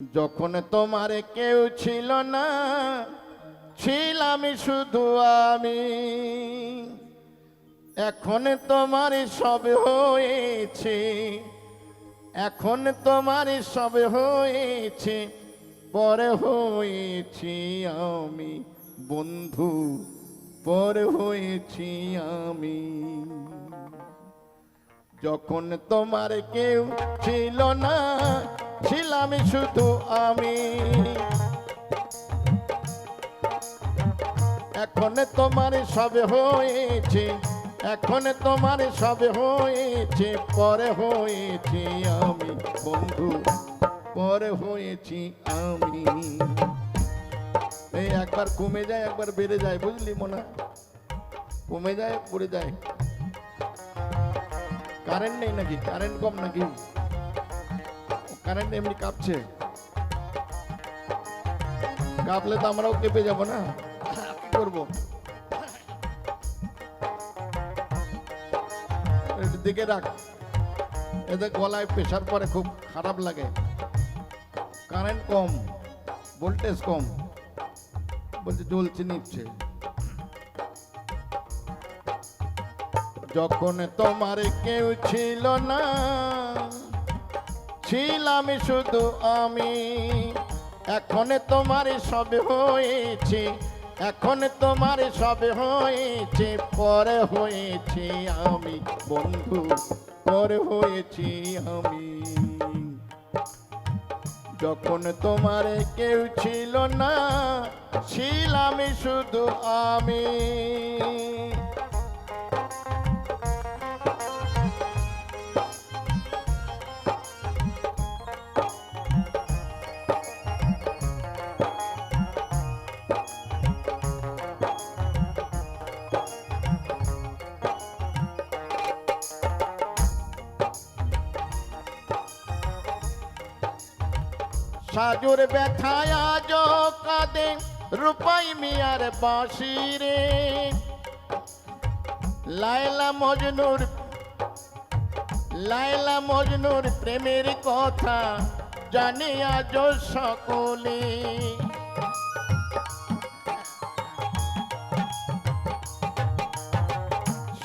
যখন তোমার কেউ ছিল না, ছিলাম শুধু আমি। এখন তোমার সব হয়েছে, এখন তোমার সব হয়েছে, পরে হয়েছি আমি, বন্ধু, পরে হয়েছি আমি। যখন তোমার কেউ ছিল না ছিলাম শুধু আমি। এখন তোমার সব হয়েছে, এখন তোমার সব হয়েছে, পরে হয়েছি আমি, বন্ধু, পরে হয়েছি আমি। এই একবার কমে যায়, একবার বেড়ে যায়, বুঝলি মনে? কমে যায়, পড়ে যায়। কারেন্ট নেই নাকি? কারেন্ট কম নাকি? কারেন্ট এমনি কাঁপছে। কাঁপলে তো আমরাও কেঁপে যাব না? করব? দিকে রাখ। এদের গলায় প্রেশার পরে, খুব খারাপ লাগে। কারেন্ট কম ভোল্টেজ কম। বলছে জ্বলছে, নিচ্ছে। যখন তোমার কেউ ছিল না ছিলাম শুধু আমি। এখন তোমার সব হয়েছে, এখন তোমার সব হয়েছে, পরে হয়েছি আমি, বন্ধু, পরে হয়েছি আমি। যখন তোমার কেউ ছিল না ছিলাম শুধু আমি। সাজুর ব্যথায় আজ কাঁদে রূপাই মিয়ার বাঁশিরে লাইলা মজনুর লাইলা মজনুর প্রেমের কথা জানে আজ সকলে।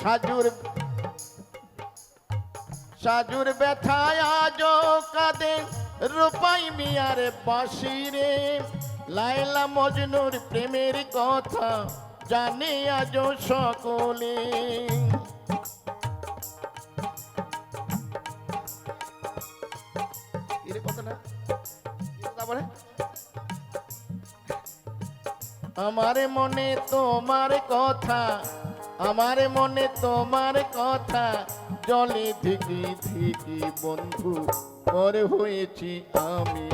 সাজুর সাজুর ব্যথায় আজ কাঁদে। রূপাই মিয়ার বাসিরে লাইলা মজনুর প্রেমের কথা জানে আজ সকলে? আমার মনে তোমার কথা আমার মনে তোমার কথা জলে ধিকি ধিকি বন্ধু পরে হয়েছি আমি।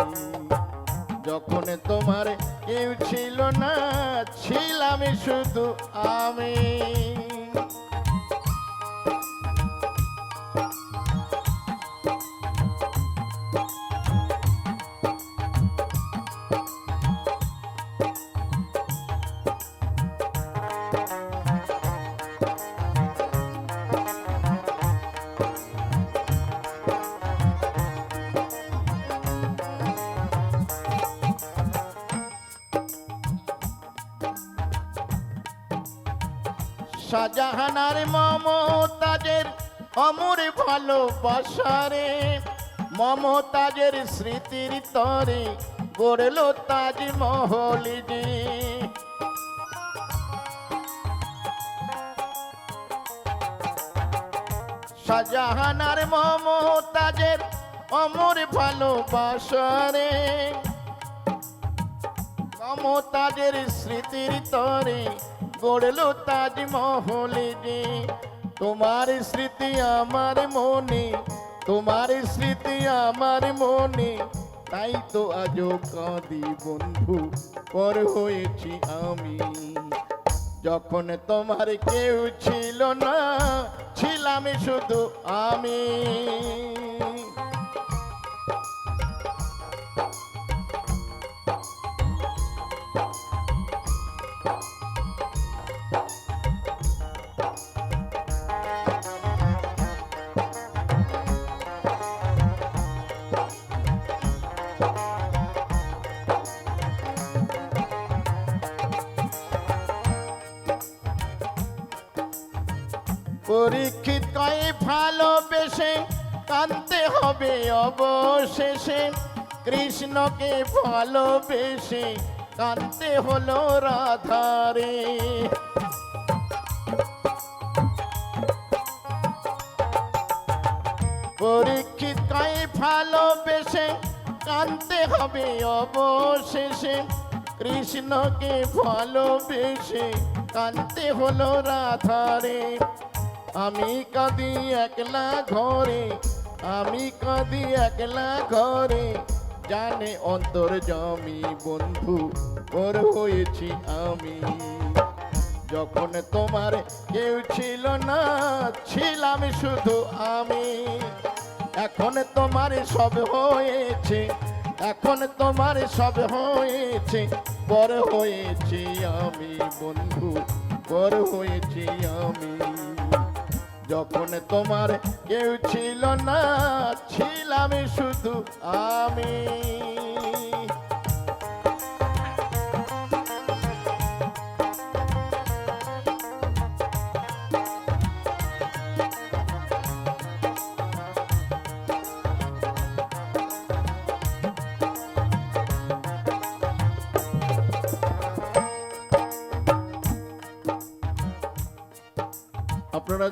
যখন তোমার কেউ ছিল না, ছিলাম শুধু আমি। শাহজাহানার মমতাজের অমর ভালোবাসারে। মমতাজের স্মৃতির তরে গড়ল তাজমহল যে শাহজাহানার মমতাজের অমর ভালোবাসারে। মমতাজের স্মৃতির তরে গড়ল তাজমহলে যে তোমার স্মৃতি আমার মনে, তোমার স্মৃতি আমার মনে। তাই তো আজও কাঁদি বন্ধু, পর হয়েছি আমি। যখন তোমার কেউ ছিল না, ছিলাম শুধু আমি। পরীক্ষিত কয়ে ভালোবেসে কানতে হবে অবশেষে। কৃষ্ণকে ভালোবেসে কানতে হলো রাধারে। পরীক্ষিত কয়ে ভালোবেসে কানতে হবে অবশেষে। কৃষ্ণকে ভালোবেসে কানতে হলো রাধারে। আমি কাঁদি একলা ঘরে, আমি কাঁদি একলা ঘরে। জানে অন্তর জমি বন্ধু, ওর হয়েছি আমি। যখন তোমার কেউ ছিল না, ছিলাম শুধু আমি। এখন তোমার সব হয়েছে, এখন তোমার সব হয়েছে। পর হয়েছি আমি বন্ধু, পর হয়েছি আমি। যখন তোমার কেউ ছিল না ছিলাম শুধু আমি। আপনারা